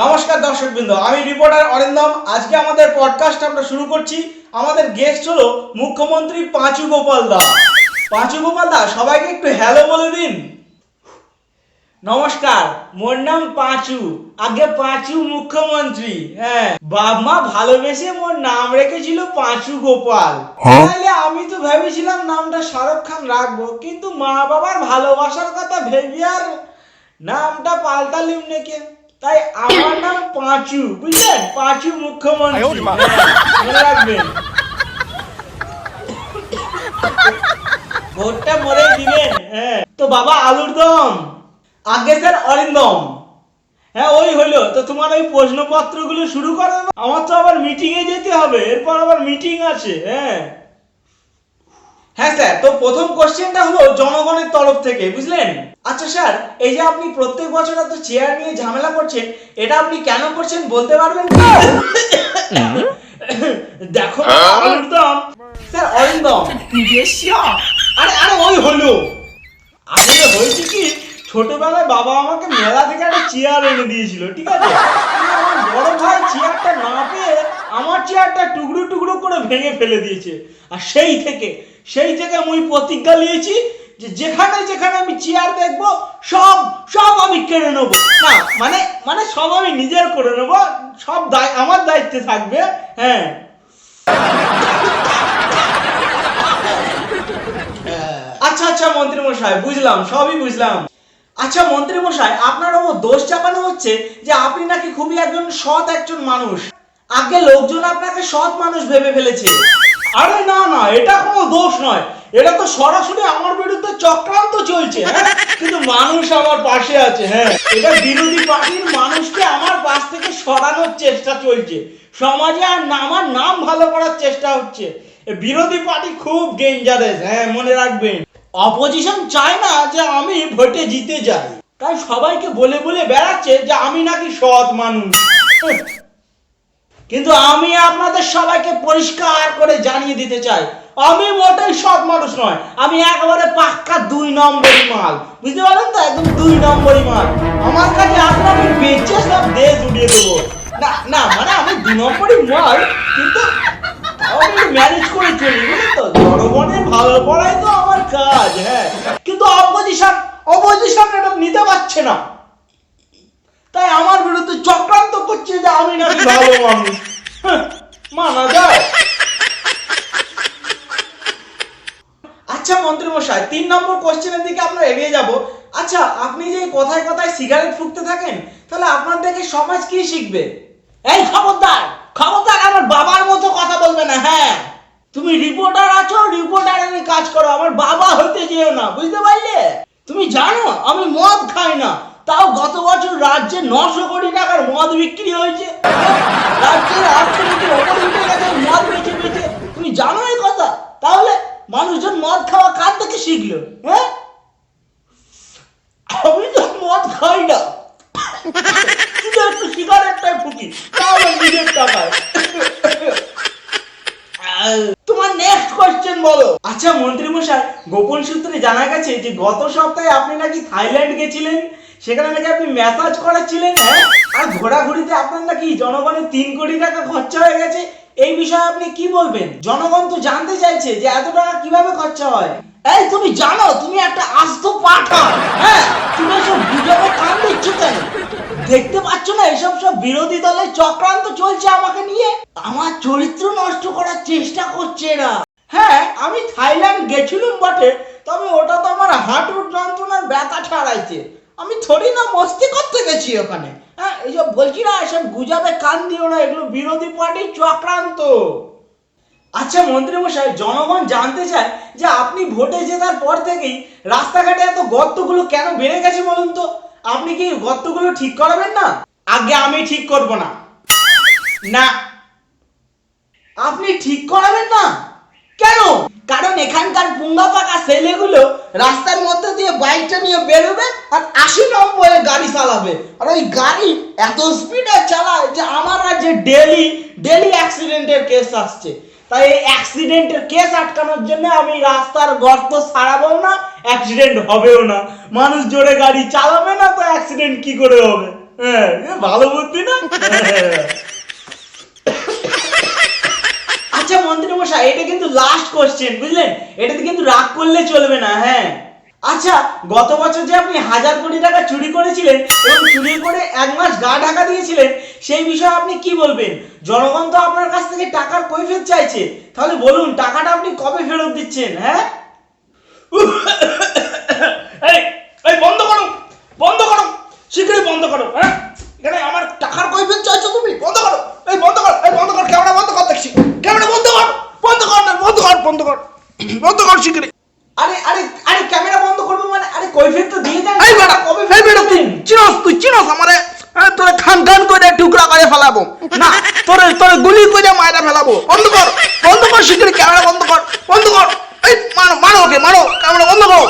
নমস্কার দর্শকবৃন্দ আমি রিপোর্টার অরিন্দম। আজকে আমাদের পডকাস্ট আমরা শুরু করছি। আমাদের গেস্ট হলো মুখ্যমন্ত্রী পাঁচু গোপাল দাস পাঁচু গোপাল দাস সবাইকে একটু হ্যালো বলে দিন। নমস্কার মোর নাম পাঁচু। আগে পাঁচু মুখ্যমন্ত্রী হ্যাঁ। বাপ মা ভালোবেসে মোর নাম রেখেছিল পাঁচু গোপাল। তাহলে আমি তো ভেবেছিলাম নামটা শাহরুখ খান রাখব কিন্তু মা বাবার ভালোবাসার কথা ভেবে আর নামটা পাল্টালিম নাকি তাই আমার নাম পাঁচু বুঝলেন? পাঁচু মুখ্যমন্ত্রী। মনে রাখবেন। ভোটটা মরে দিবেন হ্যাঁ। তো বাবা আলুর দম। আগে স্যার অরিন্দম হ্যাঁ ওই হলো। তো তোমার ওই প্রশ্নপত্রগুলো শুরু করো। আমার তো আবার মিটিং এ যেতে হবে। এরপর আবার মিটিং আছে হ্যাঁ। হ্যাঁ স্যার তো প্রথম কোশ্চেনটা হলো জনগণের তরফ থেকে বুঝলেন? আচ্ছা স্যার এই যে আপনি প্রত্যেক বছর এত চেয়ার নিয়ে ঝামেলা করছেন এটা আপনি কেন করছেন বলতে পারবেন? দেখো অরিন্দম স্যার অরিন্দম। আরে আরে ওই হলো। আসলে হয়েছে কি ছোটবেলায় বাবা আমাকে মেলা থেকে একটা চেয়ার এনে দিয়েছিল ঠিক আছে? বড় ভাই চেয়ারটা না পেয়ে আমার চেয়ারটা টুকরো টুকরো করে ভেঙে ফেলে দিয়েছে। আর সেই থেকে সেই থেকে আমি প্রতিজ্ঞা নিয়েছি যে যেখানে যেখানে আমি চেয়ার দেখব, সব সব আমি কেড়ে নেব। না মানে মানে সব আমি নিজের করে নেব, সব দায়, আমার দায়িত্বে থাকবে হ্যাঁ। আচ্ছা আচ্ছা মন্ত্রী মশাই বুঝলাম, সবই বুঝলাম। আচ্ছা মন্ত্রী মশাই আপনার ওপর দোষ চাপানো হচ্ছে যে আপনি নাকি খুবই একজন সৎ একজন মানুষ। আগে লোকজন আপনাকে সৎ মানুষ ভেবে ফেলেছে। আরে না না, এটা কোনো দোষ নয়। এটা তো সরাসরি আমার বিরুদ্ধে চক্রান্ত চলছে হ্যাঁ? কিন্তু মানুষ আমার পাশে আছে হ্যাঁ? এটা বিরোধী পার্টির মানুষকে আমার পাশ থেকে সরানোর চেষ্টা চলছে। সমাজে আর আমার নাম ভালো করার চেষ্টা হচ্ছে। বিরোধী পার্টি খুব ডেঞ্জারাস হ্যাঁ মনে রাখবেন। অপোজিশন চায় না যে আমি ভোটে জিতে যাই। তাই সবাইকে বলে বলে বেড়াচ্ছে যে আমি নাকি সৎ মানুষ। কিন্তু আমি আপনাদের সবাইকে পরিষ্কার করে জানিয়ে দিতে চাই, আমি মোটেই সৎ মানুষ নয়, আমি একেবারে পাক্কা দুই নম্বরই মাল। বুঝতে পারলেন তো? একদম দুই নম্বরই মাল। আমার কাছে আসলে আমি বেঁচে সব দেশ উড়িয়ে দেবো। না না মানে আমি দু নম্বরই মাল, কিন্তু আমি ম্যানেজ করে চলি বুঝলি তো? জনগণের ভালো পড়াই তো আমার কাজ হ্যাঁ। কিন্তু অপোজিশন অপোজিশন এটা নিতে পারছে না। তাই আমার বিরুদ্ধে চক্রান্ত করছে যে আমি নাকি ভালো মানুষ। হ্যাঁ, মানা যায়। আচ্ছা মন্ত্রী মশাই তিন নম্বর কোশ্চেনের দিকে আমরা এগিয়ে যাব। আচ্ছা আপনি যে কথায় কথায় সিগারেট ফুঁকতে থাকেন তাহলে আপনার দেখে সমাজ কি শিখবে? এই খবরদার আমার বাবার মতো কথা বলবে না হ্যাঁ তুমি রিপোর্টার আছো রিপোর্টারের কাজ করো আমার বাবা হতে যেও না বুঝতে পারলে তুমি জানো আমি মদ খাই না তাও গত বছর রাজ্যে নশো কোটি টাকার মদ বিক্রি হয়েছে। রাজ্যের অর্থনীতির উঠে গেছে, মদ বেচে বেচে। তুমি জানো এই কথা? তাহলে মানুষজন মদ খাওয়া কার থেকে শিখলো? হ্যাঁ? আমি তো মদ খাই না। একটু সিগারেটটাই তাহলে নিজের টাকায়। তোমার নেক্সট কোশ্চেন বলো। আচ্ছা মন্ত্রী মশাই গোপন সূত্রে জানা গেছে যে গত সপ্তাহে আপনি নাকি থাইল্যান্ড গেছিলেন? সেখানে নাকি আপনি ম্যাসাজ করাচ্ছিলেন হ্যাঁ? আর ঘোরাঘুরিতে আপনার নাকি জনগণের তিন কোটি টাকা খরচা হয়ে গেছে। এই বিষয়ে আপনি কি বলবেন? জনগণ তো জানতে চাইছে যে এত টাকা কীভাবে খরচা হয়। এই, তুমি জানো, তুমি একটা আস্ত পাঠা হ্যাঁ? তুমি সব গুজবে কান দিচ্ছ কেন? দেখতে পাচ্ছ না, এসব সব বিরোধী দলের চক্রান্ত চলছে আমাকে নিয়ে? আমার চরিত্র নষ্ট করার চেষ্টা করছে এরা। হ্যাঁ আমি থাইল্যান্ড গেছিলাম বটে, তবে ওটা তো আমার হাঁটুর যন্ত্রণার ব্যথা ছাড়াইছে। আমি থরি না, মস্তি করতে গেছি ওখানে। হ্যাঁ এইসব বলছি না, এসব গুজাবে কান দিও না, এগুলো বিরোধী পার্টির চক্রান্ত। আচ্ছা মন্ত্রী মশাই জনগণ জানতে চায় যে আপনি ভোটে জেতার পর থেকেই রাস্তাঘাটে এত গর্তগুলো কেন বেড়ে গেছে বলুন তো? আপনি কি গর্তগুলো ঠিক করাবেন না? আগে আমি ঠিক করব না। না। আপনি ঠিক করাবেন না? কেন? কারণ এখানকার পুঙ্গা পাকা ছেলেগুলো রাস্তার মধ্যে দিয়ে বাইকটা নিয়ে বেরোবে আর আশি নম্বরে গাড়ি চালাবে। আর ওই গাড়ি এত স্পিডে চালায় যে আমার রাজ্যে ডেলি ডেলি অ্যাক্সিডেন্টের কেস আসছে। তাই এই অ্যাক্সিডেন্টের কেস আটকানোর জন্য আমি রাস্তার গর্ত ছাড়াবো না অ্যাক্সিডেন্ট হবেও না। মানুষ জোরে গাড়ি চালাবে না তো অ্যাক্সিডেন্ট কি করে হবে? হ্যাঁ, ভালো বুদ্ধি না আচ্ছা মন্ত্রী মশাই, এটা কিন্তু লাস্ট কোশ্চেন বুঝলেন? এটাতে কিন্তু রাগ করলে চলবে না হ্যাঁ। আচ্ছা গত বছর যে আপনি হাজার কোটি টাকা চুরি করেছিলেন এবং চুরি করে এক মাস গা ঢাকা দিয়েছিলেন, সেই বিষয়ে আপনি কি বলবেন? জনগণ তো আপনার কাছ থেকে টাকার কৈফিয়ত চাইছে। তাহলে বলুন, টাকাটা আপনি কবে ফেরত দিচ্ছেন হ্যাঁ? বন্ধ করো বন্ধ করো, শীঘ্রই বন্ধ করো হ্যাঁ? এখানে আমার টাকার কৈফিয়ত চাইছো তুমি বন্ধ করো এই বন্ধ কর এই বন্ধ কর ক্যামেরা বন্ধ কর দেখছি ক্যামেরা বন্ধ কর বন্ধ কর না বন্ধ কর বন্ধ কর বন্ধ কর শীঘ্রই আরে আরে আরে ক্যামেরা বন্ধ করব মানে আরে কৈফিয়ত তো দিয়ে দেন এই বেটা কবে এই বেটা তুই ফেরত চিনস তুই চিনস আমারে। তোরে খান খান করে টুকরা করে ফেলাবো। না, তোরে তোরে গুলি করে মায়েরা ফেলাবো। বন্ধ কর বন্ধ কর শিগগিরি ক্যামেরা বন্ধ কর বন্ধ কর। এই, মারো মারো ওকে, মারো, ক্যামেরা বন্ধ করো।